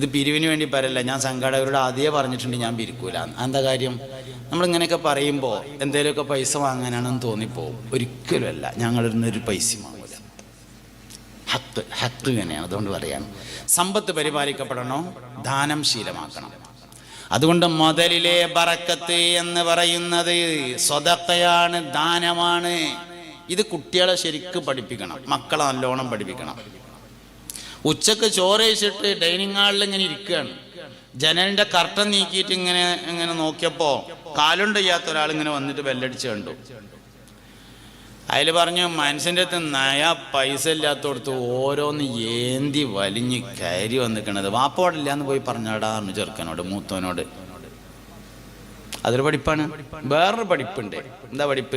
ഇത് പിരിവിന് വേണ്ടി പറയല്ല ഞാൻ സംഘാടകരോട് ആദ്യമേ പറഞ്ഞിട്ടുണ്ട് ഞാൻ പിരിക്കൂല എന്താ കാര്യം? നമ്മളിങ്ങനെയൊക്കെ പറയുമ്പോൾ എന്തെങ്കിലുമൊക്കെ പൈസ വാങ്ങാനാണെന്ന് തോന്നിപ്പോവും. ഒരിക്കലുമല്ല ഞങ്ങളിരുന്ന് ഒരു പൈസ വാങ്ങൂല. ഹക്ക് ഹക്ക് തന്നെയാണ് അതുകൊണ്ട് പറയാണ് സമ്പത്ത് പരിപാലിക്കപ്പെടണോ? ദാനം ശീലമാക്കണം. അതുകൊണ്ട് മുതലിലെ ബറക്കത്ത് എന്ന് പറയുന്നത് സ്വതക്കയാണ് ദാനമാണ്. ഇത് കുട്ടികളെ ശരിക്ക് പഠിപ്പിക്കണം മക്കളെ നല്ലോണം പഠിപ്പിക്കണം. ഉച്ചയ്ക്ക് ചോറ് വെച്ചിട്ട് ഡൈനിങ് ഹാളിൽ ഇങ്ങനെ ഇരിക്കുകയാണ്. ജനലിന്റെ കർട്ടൻ നീക്കിയിട്ട് ഇങ്ങനെ ഇങ്ങനെ നോക്കിയപ്പോ കാലുണ്ട് ചെയ്യാത്ത ഒരാൾ ഇങ്ങനെ വന്നിട്ട് ബെല്ലടിച്ച് കണ്ടു. അതിൽ പറഞ്ഞു മനുഷ്യന്റെ അടുത്ത് നയ പൈസ ഇല്ലാത്തടത്ത് ഓരോന്ന് ഏന്തി വലിഞ്ഞ് കയറി വന്നിക്കണത്. വാപ്പോടില്ല എന്ന് പോയി പറഞ്ഞു ചെറുക്കനോട് മൂത്തോനോട് അതൊരു പഠിപ്പാണ്. വേറൊരു പഠിപ്പുണ്ട്. എന്താ പഠിപ്പ്?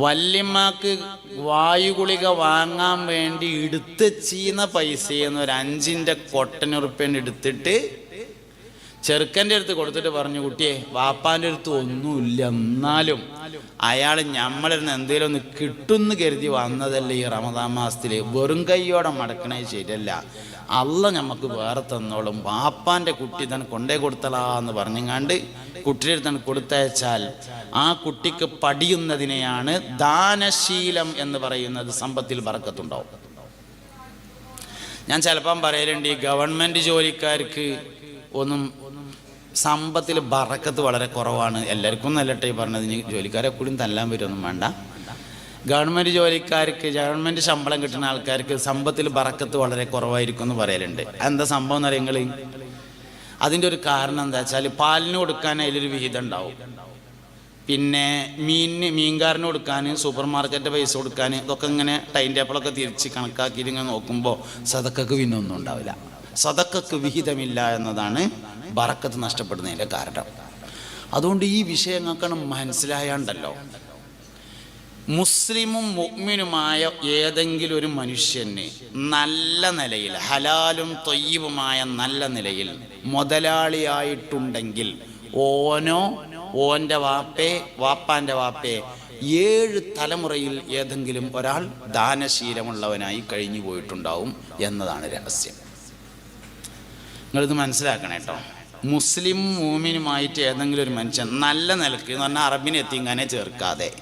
വല്യമ്മക്ക് വായുഗുളിക വാങ്ങാൻ വേണ്ടി എടുത്ത് ചെയ്യുന്ന പൈസയെന്ന് ഒരു അഞ്ചിന്റെ കൊട്ടനുറുപ്പ്യന്റെ എടുത്തിട്ട് ചെറുക്കന്റെ അടുത്ത് കൊടുത്തിട്ട് പറഞ്ഞു കുട്ടിയെ വാപ്പാന്റെ അടുത്ത് ഒന്നുമില്ല എന്നാലും അയാൾ ഞമ്മളിരുന്ന് എന്തെങ്കിലും ഒന്ന് കിട്ടുമെന്ന് കരുതി വന്നതല്ലേ ഈ റമദാൻ മാസത്തിൽ വെറും കൈയോടെ മടക്കണേ ശരിയല്ല. അല്ല നമുക്ക് വേറെ തന്നോളും. വാപ്പാന്റെ കുട്ടി തന്നെ കൊണ്ടേ കൊടുത്തലാ എന്ന് പറഞ്ഞങ്ങാണ്ട് കുട്ടിയുടെ അടുത്താണ് കൊടുത്തയച്ചാൽ ആ കുട്ടിക്ക് പഠിയുന്നതിനെയാണ് ദാനശീലം എന്ന് പറയുന്നത് സമ്പത്തിൽ വറക്കത്തുണ്ടാവും ഞാൻ ചിലപ്പം പറയലുണ്ട് ഈ ഗവൺമെന്റ് ജോലിക്കാർക്ക് ഒന്നും സമ്പത്തിൽ ബറക്കത്ത് വളരെ കുറവാണ്. എല്ലാവർക്കും നല്ലട്ടെ ഈ പറഞ്ഞത്. ഇനി ജോലിക്കാരെ കൂടി തല്ലാൻ പറ്റുമൊന്നും വേണ്ട. ഗവൺമെന്റ് ജോലിക്കാർക്ക് ഗവൺമെന്റ് ശമ്പളം കിട്ടുന്ന ആൾക്കാർക്ക് സമ്പത്തിൽ ബറക്കത്ത് വളരെ കുറവായിരിക്കും എന്ന് പറയലുണ്ട്. എന്താ സംഭവം എന്ന് പറയുമ്പോൾ അതിന്റെ ഒരു കാരണം എന്താ വെച്ചാൽ പാലിന് കൊടുക്കാൻ അതിലൊരു വിഹിതം ഉണ്ടാവും. പിന്നെ മീനിന് മീൻകാരന് കൊടുക്കാൻ സൂപ്പർ മാർക്കറ്റ് പൈസ കൊടുക്കാൻ ഇതൊക്കെ ഇങ്ങനെ ടൈം ടേബിളൊക്കെ തിരിച്ച് കണക്കാക്കിയിട്ട് ഇങ്ങനെ നോക്കുമ്പോൾ സതക്കക്ക് പിന്നെ ഒന്നും ഉണ്ടാവില്ല. സതക്കക്ക് വിഹിതമില്ല എന്നതാണ് ബറക്കത്ത് നഷ്ടപ്പെടുന്നതിന്റെ കാരണം. അതുകൊണ്ട് ഈ വിഷയങ്ങൾക്ക് മനസ്സിലായാണ്ടല്ലോ. മുസ്ലിമും മുഗ്മിനുമായ ഏതെങ്കിലും ഒരു മനുഷ്യന് നല്ല നിലയിൽ ഹലാലും തൊയ്യവുമായ നല്ല നിലയിൽ മുതലാളിയായിട്ടുണ്ടെങ്കിൽ ഓനോ ഓന്റെ വാപ്പേ വാപ്പാന്റെ വാപ്പേ ഏഴ് തലമുറയിൽ ഏതെങ്കിലും ഒരാൾ ദാനശീലമുള്ളവനായി കഴിഞ്ഞു പോയിട്ടുണ്ടാവും എന്നതാണ് രഹസ്യം. നിങ്ങളിത് മനസ്സിലാക്കണം കേട്ടോ മുസ്ലിം മൂമിനുമായിട്ട് ഏതെങ്കിലും ഒരു മനുഷ്യൻ നല്ല നിലയ്ക്ക് എന്ന് പറഞ്ഞാൽ അറബിനെ ചേർക്കാതെ.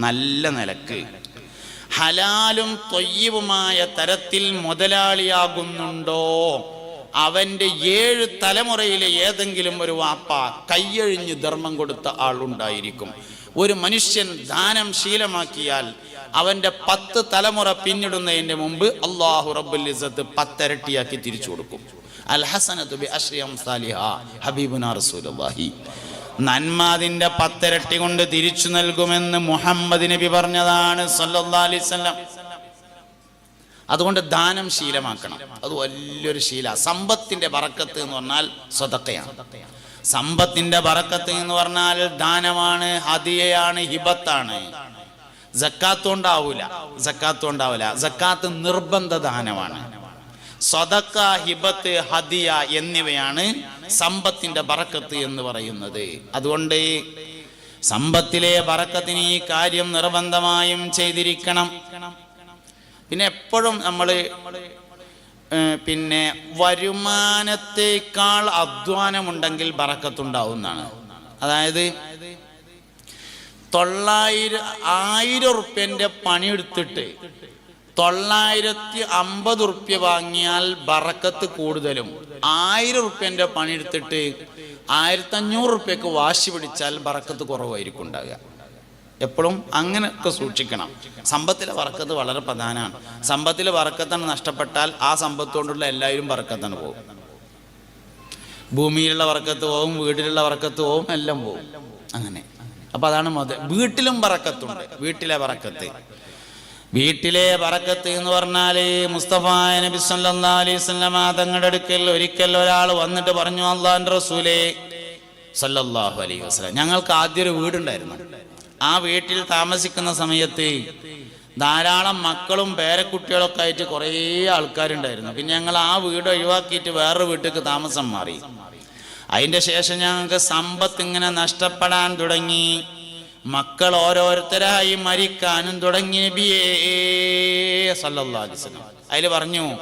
നല്ല നിലയ്ക്ക്. ഹലാലും തൊയ്യവുമായ തരത്തിൽ മുതലാളിയാകുന്നുണ്ടോ? അവന്റെ ഏഴ് തലമുറയിലെ ഏതെങ്കിലും ഒരു വാപ്പ കയ്യഴിഞ്ഞ് ധർമ്മം കൊടുത്ത ആളുണ്ടായിരിക്കും ഒരു മനുഷ്യൻ ദാനം ശീലമാക്കിയാൽ അവന്റെ പത്ത് തലമുറ പിന്നിടുന്നതിന്റെ മുമ്പ് അള്ളാഹു റബ്ബുൽ ഇസ്സത്ത് പത്തരട്ടിയാക്കി തിരിച്ചു കൊടുക്കും. അൽ ഹബീബുന റസൂലുള്ളാഹി. നന്മ അതിന്റെ പത്തരട്ടി കൊണ്ട് തിരിച്ചു നൽകുമെന്ന് മുഹമ്മദ് നബി പറഞ്ഞതാണ് അലൈഹി വസല്ലം. അതുകൊണ്ട് ദാനം ശീലമാക്കണം. അത് വലിയൊരു ശീല. സമ്പത്തിന്റെ പറക്കത്ത് എന്ന് പറഞ്ഞാൽ സ്വതക്കയാണ്. സമ്പത്തിന്റെ പറക്കത്ത് എന്ന് പറഞ്ഞാൽ ദാനമാണ് ഹതിയയാണ് ഹിബത്താണ്. ജക്കാത്ത് ഉണ്ടാവൂല. ജക്കാത്ത് നിർബന്ധ ദാനമാണ് സ്വതക്ക ഹിബത്ത് ഹദിയ എന്നിവയാണ് സമ്പത്തിന്റെ ബറക്കത്ത് എന്ന് പറയുന്നത്. അതുകൊണ്ട് സമ്പത്തിലെ ബറക്കത്തിന് ഈ കാര്യം നിർബന്ധമായും ചെയ്തിരിക്കണം. പിന്നെ എപ്പോഴും നമ്മൾ പിന്നെ വരുമാനത്തേക്കാൾ അധ്വാനമുണ്ടെങ്കിൽ ബറക്കത്തുണ്ടാവുന്നതാണ്. അതായത് തൊള്ളായിരം ആയിരം ഉറുപ്പ്യന്റെ പണിയെടുത്തിട്ട് തൊള്ളായിരത്തി അമ്പത് ഉറുപ്യ വാങ്ങിയാൽ ബറക്കത്ത് കൂടുതലും. ആയിരം ഉറുപ്യന്റെ പണിയെടുത്തിട്ട് ആയിരത്തി അഞ്ഞൂറ് ഉറുപ്പ്യക്ക് വാശി പിടിച്ചാൽ ബറക്കത്ത് കുറവായിരിക്കും ഉണ്ടാകുക. എപ്പോഴും അങ്ങനെയൊക്കെ സൂക്ഷിക്കണം. സമ്പത്തിലെ വറക്കത്ത് വളരെ പ്രധാനമാണ്. സമ്പത്തിലെ വറക്കത്താണ് നഷ്ടപ്പെട്ടാൽ ആ സമ്പത്ത് കൊണ്ടുള്ള എല്ലാവരും വറക്കത്താണ് പോകും. ഭൂമിയിലുള്ള വറക്കത്ത് പോവും വീട്ടിലുള്ള വറക്കത്ത് പോവും എല്ലാം പോവും. അങ്ങനെ. അപ്പൊ അതാണ് മത വീട്ടിലും വറക്കത്തുണ്ട് വീട്ടിലെ വറക്കത്ത് വീട്ടിലെ വറക്കത്ത് എന്ന് പറഞ്ഞാൽ മുസ്തഫ നബി വസല്ലമ തങ്ങളുടെ അടുക്കൽ ഒരിക്കൽ ഒരാൾ വന്നിട്ട് പറഞ്ഞു അള്ളാഹിന്റെ റസൂലേ സല്ലല്ലാഹു അലൈഹി വസല്ലം. ഞങ്ങൾക്ക് ആദ്യം ഒരു വീടുണ്ടായിരുന്നു. ആ വീട്ടിൽ താമസിക്കുന്ന സമയത്ത് ധാരാളം മക്കളും പേരക്കുട്ടികളൊക്കെ ആയിട്ട് കുറേ ആൾക്കാരുണ്ടായിരുന്നു. പിന്നെ ഞങ്ങൾ ആ വീട് ഒഴിവാക്കിയിട്ട് വേറൊരു വീട്ടിലേക്ക് താമസം മാറി. അതിന്റെ ശേഷം ഞങ്ങൾക്ക് സമ്പത്ത് ഇങ്ങനെ നഷ്ടപ്പെടാൻ തുടങ്ങി. മക്കൾ ഓരോരുത്തരായി മരിക്കാനും തുടങ്ങി നബിയേ അതിൽ പറഞ്ഞു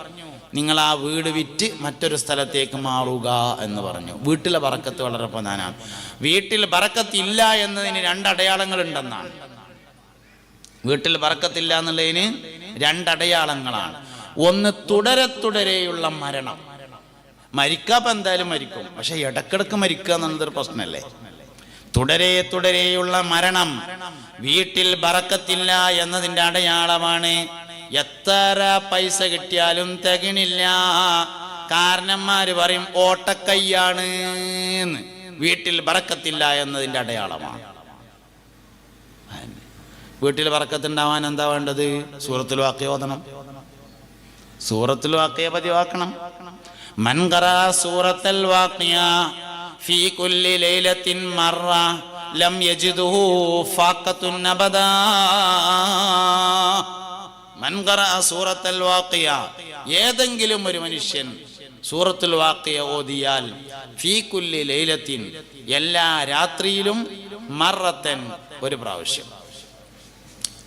നിങ്ങൾ ആ വീട് വിറ്റ് മറ്റൊരു സ്ഥലത്തേക്ക് മാറുക എന്ന് പറഞ്ഞു. വീട്ടിലെ ബറക്കത്ത് വളരെ പ്രധാനമാണ്. വീട്ടിൽ ബറക്കത്തില്ല എന്നതിന് രണ്ടടയാളങ്ങൾ അടയാളങ്ങളുണ്ടെന്നാണ്. വീട്ടിൽ ബറക്കത്തില്ല എന്നുള്ളതിന് രണ്ടടയാളങ്ങളാണ് ഒന്ന് തുടരെ തുടരെയുള്ള മരണം. മരിക്കാപ്പം എന്തായാലും മരിക്കും. പക്ഷെ ഇടക്കിടക്ക് മരിക്കുക എന്നുള്ളതൊരു പ്രശ്നമല്ലേ? തുടരെ തുടരെയുള്ള മരണം വീട്ടിൽ ബറക്കത്തില്ല എന്നതിന്റെ അടയാളമാണ്. എത്ര പൈസ കിട്ടിയാലും തികണില്ല കാരണന്മാര് പറയും ഓട്ടക്കയ്യാണ് വീട്ടിൽ ബറക്കത്തില്ല എന്നതിന്റെ അടയാളമാണ്. വീട്ടിൽ ബറക്കത്തുണ്ടാവാൻ എന്താ വേണ്ടത്? സൂറത്തിൽ വാക്കയോതണം സൂറത്തിൽ വാക്കയെ പതിവാക്കണം. മൻകറ സൂറത്തൽ വാക്യ. ഫീ കുല്ലി ലൈലത്തിൻ മറ ലം യജിദുഹു ഫാഖത്തുൻ അബദാ. ഖറഅ സൂറത്തൽ വാഖിയ. ഏതെങ്കിലും ഒരു മനുഷ്യൻ സൂറത്തുൽ വാക്കിയ ഓതിയാൽ ഫീ കുല്ലി ലൈലത്തിൻ എല്ലാ രാത്രിയിലും മറത്തൻ ഒരു പ്രാവശ്യം.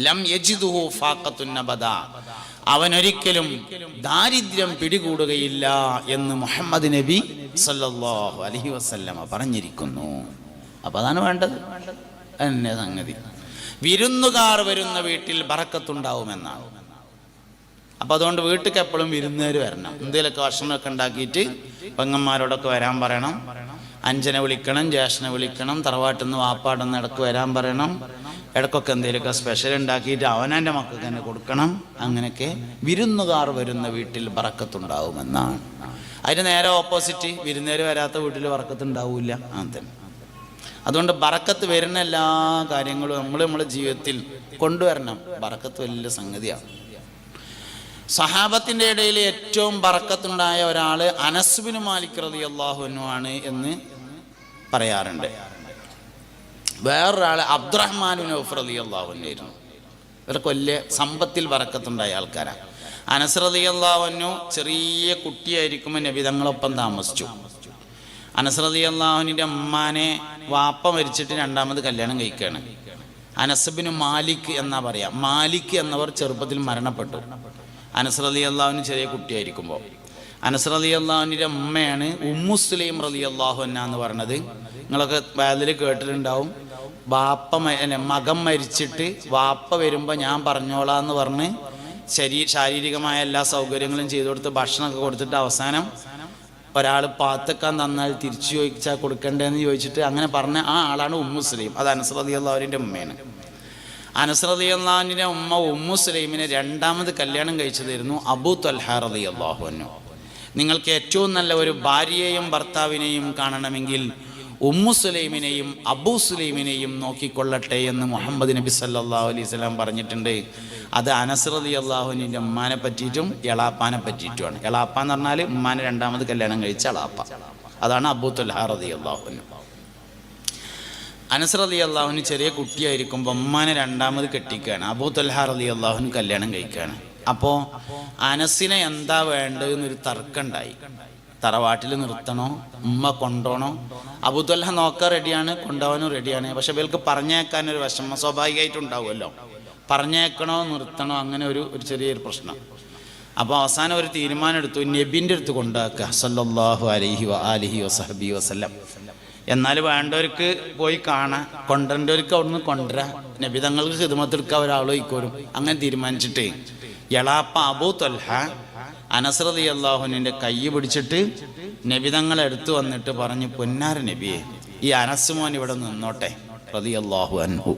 ലം യജിദുഹു ഫാഖത്തുൻ അബദ. അവനൊരിക്കലും ദാരിദ്ര്യം പിടികൂടുകയില്ല എന്ന് മുഹമ്മദ് നബി സല്ലാഹു അലഹി വസല്ലമ പറഞ്ഞിരിക്കുന്നു. അപ്പൊ അതാണ് വേണ്ടത്. എന്നെ സംഗതി. വിരുന്നുകാർ വരുന്ന വീട്ടിൽ ബറക്കത്തുണ്ടാവുമെന്നാണ്. അപ്പൊ അതുകൊണ്ട് വീട്ടിൽ എപ്പോഴും വിരുന്നുകാർ വരണം. എന്തെങ്കിലുമൊക്കെ ഭക്ഷണമൊക്കെ ഉണ്ടാക്കിയിട്ട് പെങ്ങന്മാരോടൊക്കെ വരാൻ പറയണം. അഞ്ചനെ വിളിക്കണം ജ്യേഷ്ഠനെ വിളിക്കണം തറവാട്ടിൽ വാപ്പാടെന്ന് ഇടയ്ക്ക് വരാൻ പറയണം. ഇടക്കൊക്കെ എന്തെങ്കിലുമൊക്കെ സ്പെഷ്യൽ ഉണ്ടാക്കിയിട്ട് അവനന്റെ മക്കൾക്ക് തന്നെ കൊടുക്കണം. അങ്ങനെയൊക്കെ വിരുന്നുകാർ വരുന്ന വീട്ടിൽ വറക്കത്തുണ്ടാവുമെന്നാണ്. അതിന് നേരെ ഓപ്പോസിറ്റ് വിരുന്നേര് വരാത്ത വീട്ടിൽ വറക്കത്തുണ്ടാവില്ല. അങ്ങനെ തന്നെ അതുകൊണ്ട് ബറക്കത്ത് വരുന്ന എല്ലാ കാര്യങ്ങളും നമ്മൾ നമ്മുടെ ജീവിതത്തിൽ കൊണ്ടുവരണം. ബറക്കത്ത് വലിയ സംഗതിയാണ്. സഹാബത്തിന്റെ ഇടയിൽ ഏറ്റവും ബറക്കത്തുണ്ടായ ഒരാൾ അനസ്ബിന് മാലിക് റതി അള്ളാഹുനുമാണ് എന്ന് പറയാറുണ്ട്. വേറൊരാൾ അബ്ദുറഹ്മാനു നൗഫ് റതി അള്ളാഹുനായിരുന്നു ഇവർക്ക് വലിയ സമ്പത്തിൽ വറക്കത്തുണ്ടായ ആൾക്കാരാണ് അനസ് റതി അള്ളാഹുനു ചെറിയ കുട്ടിയായിരിക്കുമ്പോൾ നബി നബിതങ്ങളൊപ്പം താമസിച്ചു. അനസ്രതി അള്ളാഹുവിന്റെ അമ്മാനെ വാപ്പ മരിച്ചിട്ട് രണ്ടാമത് കല്യാണം കഴിക്കുകയാണ് അനസബിന് മാലിക് എന്നാ പറയാ. മാലിക് എന്നവർ ചെറുപ്പത്തിൽ മരണപ്പെട്ടു. അനസ്രതി അള്ളാഹുവിന് ചെറിയ കുട്ടിയായിരിക്കുമ്പോൾ അനസ്രതി അള്ളാഹുവിന്റെ അമ്മയാണ് ഉമ്മുസ്ലീം റലി അള്ളാഹു എന്ന പറഞ്ഞത്. നിങ്ങളൊക്കെ വേദിൽ കേട്ടിട്ടുണ്ടാവും. വാപ്പ മകം മകൻ മരിച്ചിട്ട് വാപ്പ വരുമ്പോൾ ഞാൻ പറഞ്ഞോളാം എന്ന് പറഞ്ഞ് ശരീ ശാരീരികമായ എല്ലാ സൗകര്യങ്ങളും ചെയ്തു കൊടുത്ത് ഭക്ഷണമൊക്കെ കൊടുത്തിട്ട് അവസാനം ഒരാൾ പാത്തക്കാൻ തന്നാൽ തിരിച്ചു ചോദിച്ചാൽ കൊടുക്കണ്ടേന്ന് ചോദിച്ചിട്ട് അങ്ങനെ പറഞ്ഞ ആ ആളാണ് ഉമ്മുസ്ലീം അത് അനസ്രതി അള്ളാഹുവിന്റെ ഉമ്മയാണ്. അനസ്രതി അള്ളാഹുവിന്റെ ഉമ്മ ഉമ്മുസ്ലീമിനെ രണ്ടാമത് കല്യാണം കഴിച്ചതായിരുന്നു അബു തൊൽഹാർ അലി അള്ളാഹുവിനു നിങ്ങൾക്ക് ഏറ്റവും നല്ല ഒരു ഭാര്യയെയും ഭർത്താവിനെയും കാണണമെങ്കിൽ ഉമ്മു സുലൈമിനെയും അബൂ സുലൈമിനെയും നോക്കിക്കൊള്ളട്ടെ എന്ന് മുഹമ്മദ് നബി സല്ലല്ലാഹു അലൈഹി സ്വലാം പറഞ്ഞിട്ടുണ്ട്. അത് അനസ്രതി അള്ളാഹുവിന്റെ ഉമ്മാനെ പറ്റിയിട്ടും എളാപ്പാനെ പറ്റിയിട്ടുമാണ്. എളാപ്പ എന്ന് പറഞ്ഞാൽ ഉമ്മാനെ രണ്ടാമത് കല്യാണം കഴിച്ച എളാപ്പ. അതാണ് അബൂ തൊൽഹ റതി അനസ് റലി അള്ളാഹുന് ചെറിയ കുട്ടിയായിരിക്കുമ്പോൾ ഉമ്മാനെ രണ്ടാമത് കെട്ടിക്കുകയാണ് അബൂ തൊൽഹ അലി അള്ളാഹുന് കല്യാണം കഴിക്കുകയാണ് അപ്പോൾ അനസിനെ എന്താ വേണ്ടതെന്നൊരു തർക്കമുണ്ടായി തറവാട്ടിൽ നിർത്തണോ? ഉമ്മ കൊണ്ടോണോ? അബൂതൊല്ല നോക്കാൻ റെഡിയാണ് കൊണ്ടുപോകാനും റെഡിയാണ് പക്ഷെ ഇവർക്ക് പറഞ്ഞേക്കാൻ ഒരു വിഷമം സ്വാഭാവികമായിട്ടുണ്ടാവുമല്ലോ പറഞ്ഞേക്കണോ നിർത്തണോ അങ്ങനെ ഒരു ഒരു ചെറിയൊരു പ്രശ്നം. അപ്പോൾ അവസാനം ഒരു തീരുമാനം എടുത്തു നബിന്റെ അടുത്ത് കൊണ്ടാക്കുക സല്ലാഹു അലഹി വ ആലിഹി വസഹബി വസല്ലം എന്നാൽ വേണ്ടവർക്ക് പോയി കാണാം കൊണ്ടവർക്ക് അവിടുന്ന് കൊണ്ടുവരാം. നബി തങ്ങൾക്ക് ഹിതമത്തെടുക്കാൻ ഒരാളോ ഇക്കോരും അങ്ങനെ തീരുമാനിച്ചിട്ടേ. എളാപ്പ അബൂ തൊൽഹ അനസ്രതി അള്ളാഹുവിന്റെ കൈ പിടിച്ചിട്ട് നബിതങ്ങൾ എടുത്തു വന്നിട്ട് പറഞ്ഞു പൊന്നാര നബിയെ ഈ അനസ്മോൻ ഇവിടെ നിന്നോട്ടെ പ്രതി അള്ളാഹു അൻഹു.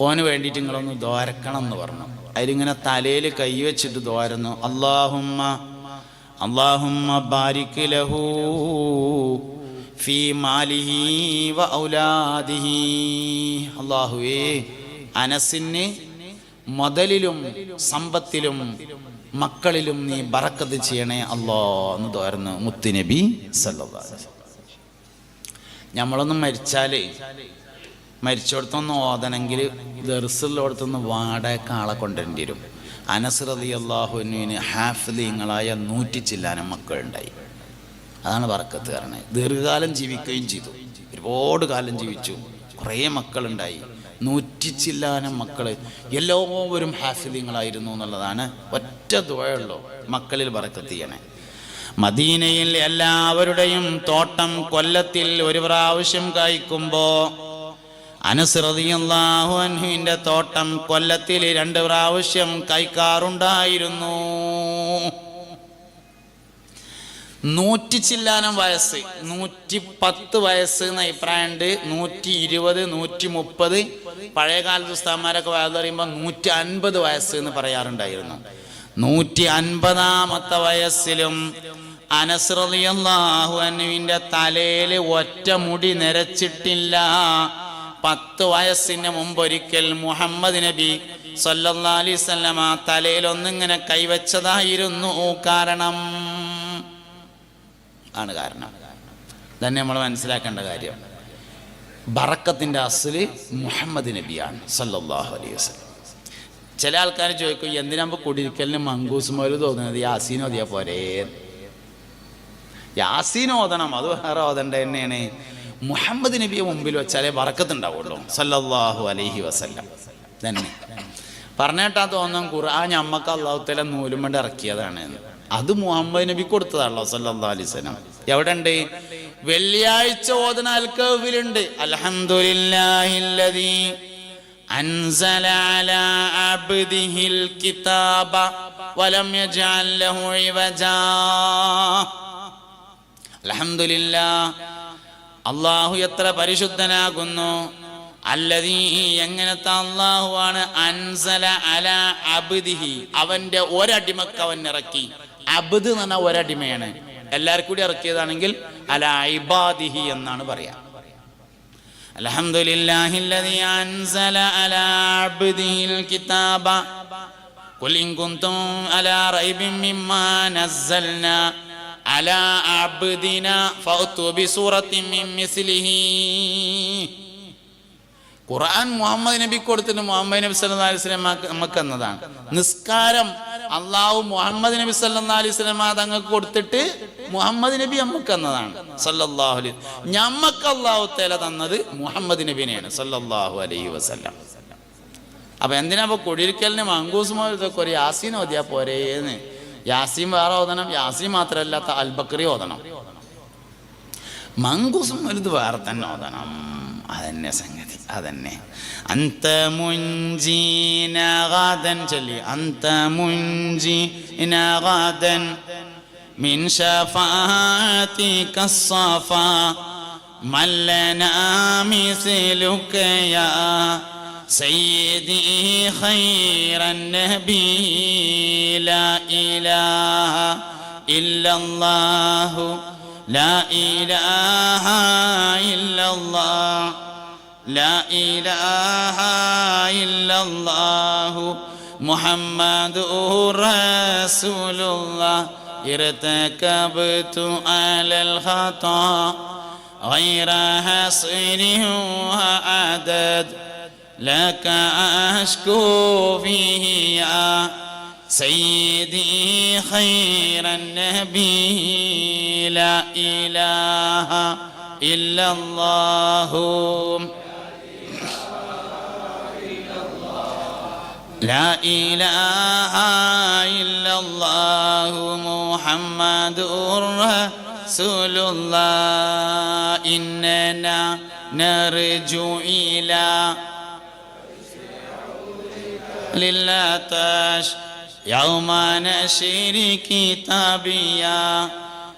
ഓന് വേണ്ടിയിട്ട് നിങ്ങളൊന്ന് ദ്വാരക്കണം എന്ന് പറഞ്ഞു. അതിലിങ്ങനെ തലയിൽ കൈവച്ചിട്ട് ദ്വാരുന്നു. അള്ളാഹുമ്മ അള്ളാഹുമ്മ ബാരിക് ലഹു ഫീ മാലിഹി വ ഔലാദിഹി. അള്ളാഹുവേ അനസിന് മുതലിലും സമ്പത്തിലും മക്കളിലും നീ ബറക്കത്ത് ചെയ്യണേ അല്ലോ എന്ന് തോരുന്നു മുത്തുനബി സല്ലല്ലാഹു നമ്മളൊന്ന് മരിച്ചാലേ മരിച്ചിടത്തൊന്ന് ഓതണമെങ്കിൽ ദർസുള്ളടത്തുനിന്ന് വാടക ആളെ കൊണ്ടുവരേണ്ടി വരും. അനസ്രതി അള്ളാഹുവിന് ഹാഫിലിങ്ങളായ നൂറ്റി ചില്ലാനം മക്കളുണ്ടായി. അതാണ് വറക്കത്ത് കാരണം ദീർഘകാലം ജീവിക്കുകയും ചെയ്തു. ഒരുപാട് കാലം ജീവിച്ചു. കുറേ മക്കളുണ്ടായി. നൂറ്റി ചില്ലാനം മക്കൾ എല്ലാവരും ഹാഫിലിങ്ങളായിരുന്നു എന്നുള്ളതാണ് ഒറ്റ ഒറ്റ ദുവയുള്ളൂ മക്കളിൽ വറക്കെത്തിയണേ മദീനയിൽ എല്ലാവരുടെയും തോട്ടം കൊല്ലത്തിൽ ഒരു പ്രാവശ്യം കായ്ക്കുമ്പോ അൻഹുവിന്റെ തോട്ടം കൊല്ലത്തിൽ രണ്ട് പ്രാവശ്യം കൈക്കാറുണ്ടായിരുന്നു നൂറ്റി ചില്ലാനം വയസ്സ് നൂറ്റി പത്ത് വയസ്സ് എന്ന അഭിപ്രായമുണ്ട്. നൂറ്റി ഇരുപത് നൂറ്റി മുപ്പത് പഴയ കാലത്ത് ഉസ്താന്മാരൊക്കെ പറയുമ്പോൾ നൂറ്റി അൻപത് വയസ്സ് എന്ന് പറയാറുണ്ടായിരുന്നു. നൂറ്റി അൻപതാമത്തെ വയസ്സിലും അനസ്രലിയല്ലാഹു അനുവിന്റെ തലയിൽ ഒറ്റ മുടി നിരച്ചിട്ടില്ല. പത്ത് വയസ്സിന് മുമ്പ് ഒരിക്കൽ മുഹമ്മദ് നബി അലൈഹി വസല്ലമ തലയിൽ ഒന്നിങ്ങനെ കൈവച്ചതായിരുന്നു. കാരണം ആണ് കാരണം. തന്നെ നമ്മൾ മനസ്സിലാക്കേണ്ട കാര്യം. ബറക്കത്തിന്റെ അസൽ മുഹമ്മദ് നബിയാണ് സല്ലല്ലാഹു അലൈഹി ചില ആൾക്കാർ ചോദിക്കും എന്തിനാകുമ്പോൾ കുടിരിക്കലിന് മങ്കൂസ് മോൽ തോന്നുന്നത്? യാസീൻ ഓതിയാ പോരേ? യാസീൻ ഓതണം അത് വേറെ ഓതണ്ട തന്നെയാണ്. മുഹമ്മദ് നബിയെ മുമ്പിൽ വെച്ചാലേ വറക്കത്തുണ്ടാവുള്ളൂ. സല്ലല്ലാഹു അലൈഹി വസല്ലം. തന്നെ. പറഞ്ഞേട്ടാ തോന്നും ഖുർആൻ ഞമ്മക്ക് അള്ളാഹുത്തല നൂലും കൊണ്ട് ഇറക്കിയതാണ്. അത് മുഹമ്മദ് നബി കൊടുത്തതാണല്ലോ സല്ലല്ലാഹു അലൈഹി വസല്ലം. എവിടെ ഉണ്ട് വെള്ളിയാഴ്ച ഓതന അൽക്കവിലുണ്ട്. أنزل على عبده الكتاب ولم يجعل له عوجا الحمد لله അള്ളാഹു എത്ര പരിശുദ്ധനാകുന്നു അല്ലതീ എങ്ങനത്തെ അള്ളാഹുവാണ് അൻസല അല അബ്ദിഹി അവന്റെ ഒരടിമക്ക് അവൻ ഇറക്കി അബ്ദ് എന്ന് പറഞ്ഞാൽ ഒരടിമയാണ് എല്ലാവർക്കും കൂടി ഇറക്കിയതാണെങ്കിൽ അല ഇബാദിഹി എന്നാണ് പറയാ الحمد لله الذي أنزل على عبده الكتاب. قل إن كنتم على ريب مما نزلنا على عبدنا فأتوا بسورة من مثله. ഖുർആൻ മുഹമ്മദ് നബി കൊടുത്തിട്ട് മുഹമ്മദ് നബി സല്ലാ അലൈഹി സ്വലം നമുക്ക് എന്നതാണ് നിസ്കാരം അള്ളാഹു മുഹമ്മദ് നബി സല്ലാ അലൈഹി സ്വലം തങ്ങൾക്ക് കൊടുത്തിട്ട് മുഹമ്മദ് നബി നമുക്ക് എന്നതാണ് സല്ലല്ലാഹു അലൈഹി ഞമ്മക്ക് അള്ളാഹു തേല തന്നത് മുഹമ്മദ് നബിനെയാണ്. സല്ലല്ലാഹു അലൈഹി വസല്ലം. അപ്പൊ എന്തിനാ അപ്പൊ കുടിയിരിക്കലിന് മങ്കൂസ് ഒരു യാസീൻ ഓതിയാ പോരേന്ന്? യാസീൻ വേറെ ഓതണം. യാസീൻ മാത്രമല്ല അൽബക്രി ഓതണം. മങ്കൂസും വലുത് വേറെ തന്നെ ഓതണം. അതന്നെ സംഗതി അതന്നെ അന്ത മുഞ്ചീന ഗാദൻ ചൊല്ലി അന്ത മുഞ്ചീന ഗാദൻ من شفاعتك الصفا من لنا مثلك يا سيدي خير النبي لا إله إلا الله لا إله إلا الله. لا إله إلا الله. محمد رسول الله ارتكبت على الخطأ. غير حصر وعدد. لك أشكو فيه يا سيدي خير النبي لا إله إلا الله. لا إله إلا الله محمد رسول الله. إننا نرجو إلى للعطش يوم نشر كتابيا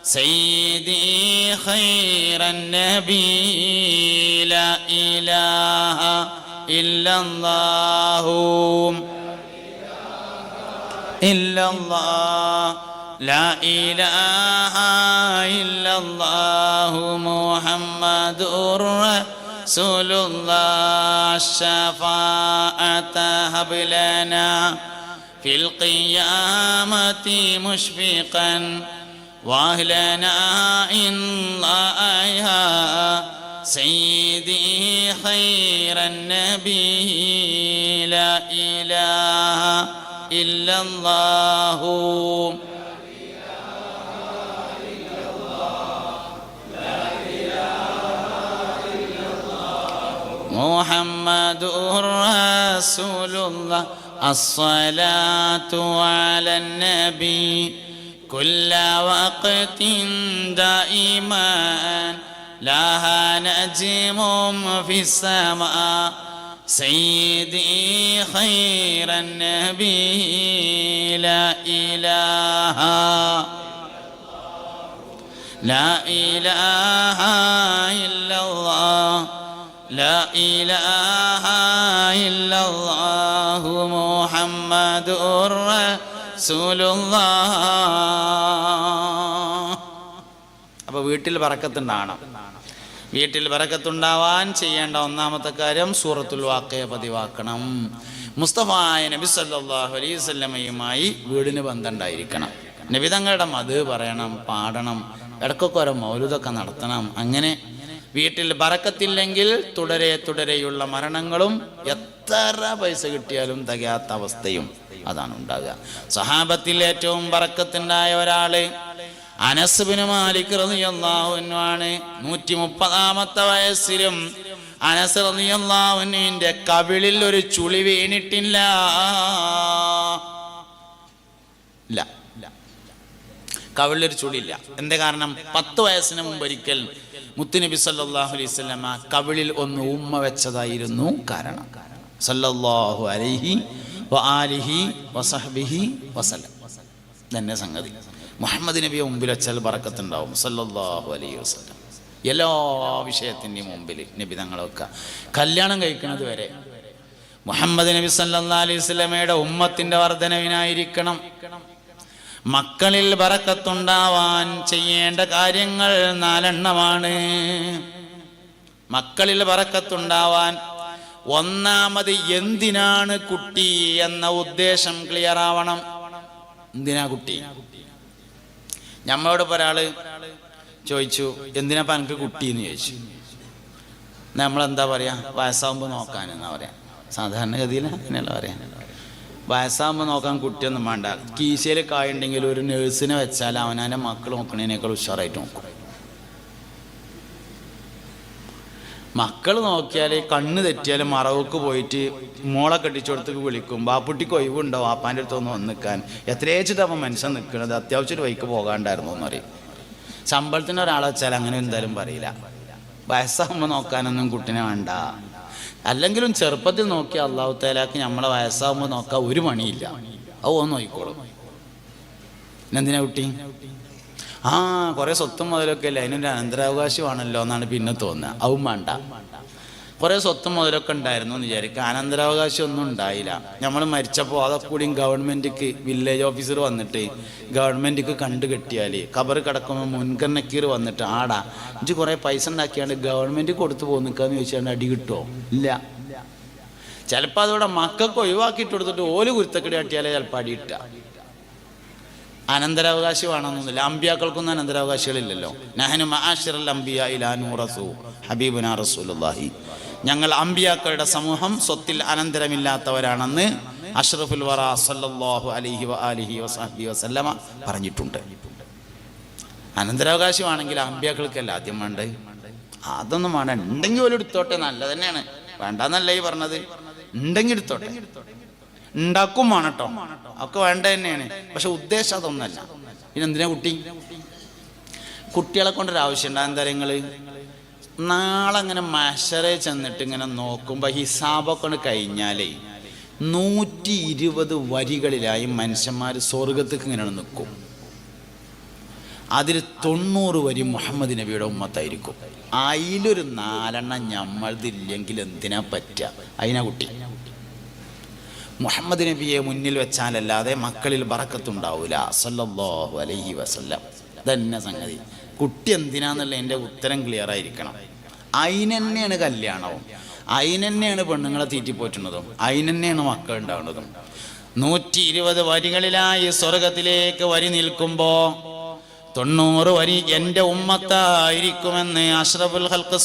سيدي خير النبي لا إله إلا الله. إلا الله. لا إله إلا الله. محمد رسول الله. الشفاعة هب لنا. في القيامة مشفقا. وأهلنا إن الله سيدي خير النبي. لا إله إلا الله. محمد رسول الله. الصلاة على النبي كل وقت دائما لها نجم في السماء. سيدي خير النبي لا إله لا إله إلا الله. لا إله അപ്പൊ വീട്ടിൽ പറക്കത്തുണ്ടാണ് വീട്ടിൽ പറക്കത്തുണ്ടാവാൻ ചെയ്യേണ്ട ഒന്നാമത്തെ കാര്യം സൂറത്തുൽ വാക്കയെ പതിവാക്കണം. മുസ്തഫായ നബി സല്ലാഹു അലൈവല്ലമയുമായി വീടിന് ബന്ധമുണ്ടായിരിക്കണം. നബിതങ്ങളുടെ മത് പറയണം പാടണം ഇടക്കൊക്കെ ഓരോ മൗലുതൊക്കെ നടത്തണം. അങ്ങനെ വീട്ടിൽ ബറക്കത്തില്ലെങ്കിൽ തുടരെ തുടരെയുള്ള മരണങ്ങളും എത്ര പൈസ കിട്ടിയാലും തികയാത്ത അവസ്ഥയും അതാണ് ഉണ്ടാകുക സഹാബത്തിൽ ഏറ്റവും ബറക്കത്തുണ്ടായ ഒരാൾ അനസ് മാലിക് നൂറ്റി മുപ്പതാമത്തെ വയസ്സിലും അനസ് റളിയല്ലാഹുവിന്റെ കവിളിൽ ഒരു ചുളി വീണിട്ടില്ല. ഇല്ല ഒരു ചുളിയില്ല. എന്താ കാരണം? പത്ത് വയസ്സിന് മുമ്പ് ഒരിക്കൽ മുത്തുനബി സല്ലാഹു അലൈഹി വസല്ലമ കവിളിൽ ഒന്ന് ഉമ്മ വെച്ചതായിരുന്നു കാരണം. സല്ലല്ലാഹു അലൈഹി വ വസഹബിഹി വസല്ലം. തന്നെ സംഗതി. മുഹമ്മദ് നബിയെ മുമ്പിൽ വെച്ചാൽ ബറക്കത്തുണ്ടാവും. സല്ലല്ലാഹു അലൈഹി വസല്ലം. എല്ലാ വിഷയത്തിന്റെയും മുമ്പിൽ നബി തങ്ങളൊക്കെ കല്യാണം കഴിക്കുന്നത് വരെ മുഹമ്മദ് നബി സല്ലാ അലൈഹി സ്വലമയുടെ ഉമ്മത്തിന്റെ വർധനവിനായിരിക്കണം. മക്കളിൽ വറക്കത്തുണ്ടാവാൻ ചെയ്യേണ്ട കാര്യങ്ങൾ നാലെണ്ണമാണ്. മക്കളിൽ വറക്കത്തുണ്ടാവാൻ ഒന്നാമത് എന്തിനാണ് കുട്ടി എന്ന ഉദ്ദേശം ക്ലിയർ ആവണം. എന്തിനാ കുട്ടി? ഞമ്മളോട് ഒരാൾ ചോദിച്ചു എന്തിനാ എനിക്ക് കുട്ടി? എന്ന് ചോദിച്ചു. നമ്മളെന്താ പറയാ? വയസ്സാകുമ്പോൾ നോക്കാനെന്നാ പറയാ. സാധാരണഗതിയിൽ അങ്ങനെയല്ല പറയാ. വയസ്സാകുമ്പോൾ നോക്കാൻ കുട്ടിയൊന്നും വേണ്ട. കീശയിൽ കായുണ്ടെങ്കിൽ ഒരു നേഴ്സിനെ വെച്ചാൽ അവനവന്റെ മക്കൾ നോക്കണതിനേക്കാൾ ഉഷാറായിട്ട് നോക്കും. മക്കൾ നോക്കിയാൽ കണ്ണ് തെറ്റിയാൽ മറവുക്ക് പോയിട്ട് മോളെ കെട്ടിച്ചോടത്തേക്ക് വിളിക്കും. ബാപ്പുട്ടിക്ക് ഒഴിവുണ്ടോ? വാപ്പാന്റെ അടുത്ത് ഒന്ന് വന്ന് നിൽക്കാൻ. എത്രയേച്ചിട്ട് അപ്പം മനുഷ്യൻ നിൽക്കുന്നത് അത്യാവശ്യം ഒരു വൈക്ക് പോകാണ്ടായിരുന്നു എന്ന് പറയും. ശമ്പളത്തിന് ഒരാളെ വെച്ചാൽ അങ്ങനെ എന്തായാലും പറയില്ല. വയസ്സാകുമ്പോൾ നോക്കാനൊന്നും കുട്ടിനെ വേണ്ട. അല്ലെങ്കിലും ചെറുപ്പത്തിൽ നോക്കി അള്ളാഹു തേലാക്ക് നമ്മളെ വയസ്സാകുമ്പോൾ നോക്കാൻ ഒരു പണിയില്ല. അത് ഒന്ന് നോക്കിക്കോളും. എന്തിനാ കുട്ടി? ആ കുറേ സ്വത്തും മുതലൊക്കെ അല്ലേ അതിനൊരു അനന്തരാവകാശമാണല്ലോ എന്നാണ് പിന്നെ തോന്നുന്നത് അതും വേണ്ട. കുറേ സ്വത്തും മുതലൊക്കെ ഉണ്ടായിരുന്നു എന്ന് വിചാരിക്കുക അനന്തരാവകാശം ഒന്നും ഉണ്ടായില്ല. നമ്മൾ മരിച്ചപ്പോൾ അതൊക്കെ കൂടിയും ഗവൺമെന്റിക്ക് വില്ലേജ് ഓഫീസർ വന്നിട്ട് ഗവൺമെന്റിക്ക് കണ്ടു കെട്ടിയാൽ കബർ കിടക്കുമ്പോൾ മുൻഗണനക്കീർ വന്നിട്ട് ആടാ ഇഞ്ച് കുറേ പൈസ ഉണ്ടാക്കിയാണ്ട് ഗവൺമെന്റ് കൊടുത്തു പോകുന്നിക്കാന്ന് ചോദിച്ചാൽ അടി കിട്ടുമോ ഇല്ല. ചിലപ്പോൾ അതോടെ മക്കൾക്ക് ഒഴിവാക്കിയിട്ട് കൊടുത്തിട്ട് ഓൽ കുരുത്തക്കടി കാട്ടിയാലേ ചിലപ്പോൾ അടി കിട്ടുക അനന്തരാവകാശമാണെന്നൊന്നുമില്ല അമ്പിയാക്കൾക്കൊന്നും അനന്തരാവകാശികളില്ലല്ലോ. നഹനു മഹാഷിറൽ അമ്പിയ ഇലാനു റസൂ ഹബീബുന റസൂലുള്ളാഹി. ഞങ്ങൾ അമ്പിയാക്കളുടെ സമൂഹം സ്വത്തിൽ അനന്തരമില്ലാത്തവരാണെന്ന് അഷ്റഫുൽ വറ സല്ലല്ലാഹു അലൈഹി വ ആലിഹി വസഹബി വസല്ലമ പറഞ്ഞിട്ടുണ്ട്. അനന്തരാവകാശമാണെങ്കിൽ അമ്പിയാക്കൾക്കല്ല ആദ്യം വേണ്ടത്. അതൊന്നും വേണ്ട. ഉണ്ടെങ്കിൽ പോലും എടുത്തോട്ടെ. നല്ലത് തന്നെയാണ്. വേണ്ടെന്നല്ല ഈ പറഞ്ഞത്. ഉണ്ടെങ്കിൽ എടുത്തോട്ടെ. ഉണ്ടാക്കും വേണട്ടോ ഒക്കെ വേണ്ട തന്നെയാണ്. പക്ഷെ ഉദ്ദേശം അതൊന്നല്ല. പിന്നെന്തിനാ കുട്ടി? കുട്ടികളെ കൊണ്ടൊരു ഉണ്ടാകും എന്താ നാളെ അങ്ങനെ മഷറെ ചെന്നിട്ട് ഇങ്ങനെ നോക്കുമ്പോൾ ഹിസാബൊക്കെ കഴിഞ്ഞാലേ നൂറ്റി ഇരുപത് വരികളിലായി മനുഷ്യന്മാർ സ്വർഗത്തേക്ക് ഇങ്ങനെ നിൽക്കും അതിൽ തൊണ്ണൂറ് വരി മുഹമ്മദ് നബിയുടെ ഉമ്മത്തായിരിക്കും. അതിലൊരു നാലെണ്ണം ഞമ്മളതില്ലെങ്കിൽ എന്തിനാ പറ്റുക അതിനാ കുട്ടി. മുഹമ്മദ് നബിയെ മുന്നിൽ വെച്ചാലല്ലാതെ മക്കളിൽ ബറക്കത്തുണ്ടാവൂല. സല്ലല്ലാഹു അലൈഹി വസല്ലം. തന്നെ സംഗതി. കുട്ടി എന്തിനാന്നുള്ള എന്റെ ഉത്തരം ക്ലിയർ ആയിരിക്കണം. അതിനെന്നെയാണ് കല്യാണവും. അതിനെന്നെയാണ് പെണ്ണുങ്ങളെ തീറ്റിപ്പോറ്റുന്നതും. അതിനെന്നെയാണ് മക്കൾ ഉണ്ടാവുന്നതും. നൂറ്റി ഇരുപത് വരികളിലായി സ്വർഗത്തിലേക്ക് വരി നിൽക്കുമ്പോ തൊണ്ണൂറ് വരി എന്റെ ഉമ്മത്തായിരിക്കുമെന്ന് അഷ്റഫുൽ ഹൽക്ക്